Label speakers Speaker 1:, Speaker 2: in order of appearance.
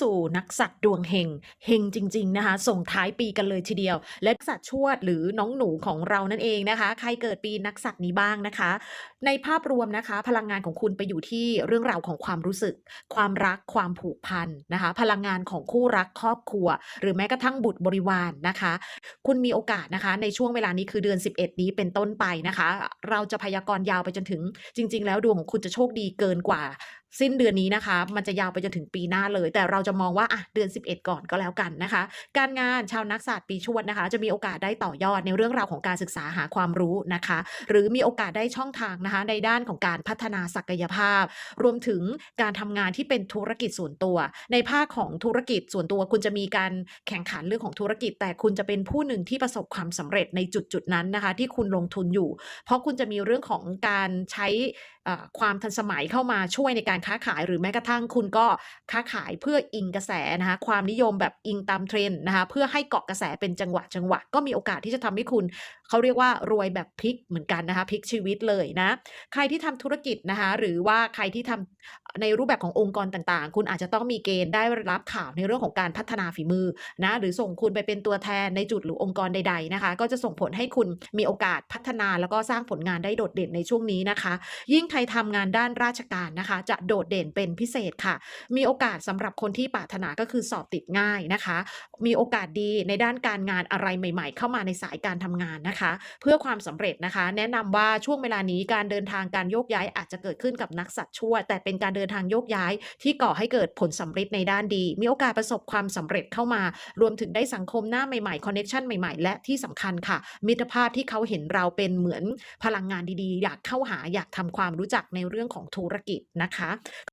Speaker 1: สู่นักสัตว์ดวงเฮงเฮงจริง ๆนะคะ ส่งท้ายปีกันเลยทีเดียว และสัตว์ชวดหรือน้องหนูของเรานั่นเองนะคะ ใครเกิดปีนักสัตว์นี้บ้างนะคะ ในภาพรวมนะคะ พลังงานของคุณไปอยู่ที่เรื่องราวของความรู้สึก ความรักความผูกพันนะคะ พลังงานของคู่รักครอบครัว หรือแม้กระทั่งบุตรบริวารนะคะ คุณมีโอกาสนะคะ ในช่วงเวลานี้คือเดือน 11 นี้เป็นต้นไปนะคะ เราจะพยากรณ์ยาวไปจนถึงจริง ๆ แล้วดวงของคุณจะโชคดีเกินกว่าสิ้นเดือนนี้นะคะ มันจะยาวไปจนถึงปีหน้าเลย แต่เราจะมองว่าอะเดือน 11 ก่อนก็แล้วกันนะคะ การงานชาวนักศาสตร์ปีชวดนะคะ จะมีโอกาสได้ต่อยอดในเรื่องราวของการศึกษาหาความรู้นะคะ หรือมีโอกาสได้ช่องทางนะคะ ในด้านของการพัฒนาศักยภาพ รวมถึงการทำงานที่เป็นธุรกิจส่วนตัว ในภาคของธุรกิจส่วนตัวคุณจะมีการแข่งขันเรื่องของธุรกิจ แต่คุณจะเป็นผู้หนึ่งที่ประสบความสำเร็จในจุดๆนั้นนะคะ ที่คุณลงทุนอยู่ เพราะคุณจะมีเรื่องของการใช้ ความทันสมัยเข้ามาช่วยในการค้าขายหรือแม้กระทั่งคุณก็ค้าขายเพื่ออิงกระแสนะคะความนิยมแบบอิงตามเทรนด์นะคะเพื่อให้เกาะกระแสเป็นจังหวะจังหวะก็มีโอกาสที่จะทำให้คุณเขาเรียกว่ารวยแบบพลิกเหมือนกันนะคะพลิกชีวิตเลยนะใครที่ทำธุรกิจนะคะหรือว่าใครที่ทำ ในรูปแบบขององค์กรต่างๆ คุณอาจจะต้องมีเกณฑ์ได้รับข่าวในเรื่องของการพัฒนาฝีมือนะหรือส่งคุณไปเป็นตัวแทนในจุดหรือองค์กรใด ๆนะคะ ก็จะส่งผลให้คุณมีโอกาสพัฒนาแล้วก็สร้างผลงานได้โดดเด่นในช่วงนี้นะคะ ยิ่งใครทำงานด้านราชการนะคะ จะโดดเด่นเป็นพิเศษค่ะ มีโอกาสสำหรับคนที่ปรารถนาก็คือสอบติดง่ายนะคะ มีโอกาสดีในด้านการงานอะไรใหม่ ๆ เข้ามาในสายการทำงานนะคะ เพื่อความสำเร็จนะคะ แนะนำว่าช่วงเวลานี้การเดินทางการโยกย้ายอาจจะเกิดขึ้นกับนักสัตว์ชั่ว แต่เป็นการเดินนทางโยกย้าย ที่ก่อให้เกิดผลสำเร็จในด้านดี มีโอกาสประสบความสำเร็จเข้ามา รวมถึงได้สังคมหน้าใหม่ๆคอนเน็ชันใหม่ๆ และที่สำคัญค่ะ มิตรภาพที่เขาเห็นเราเป็นเหมือนพลังงานดีๆ อยากเข้าหาอยากทำความรู้จักในเรื่องของธุรกิจนะคะ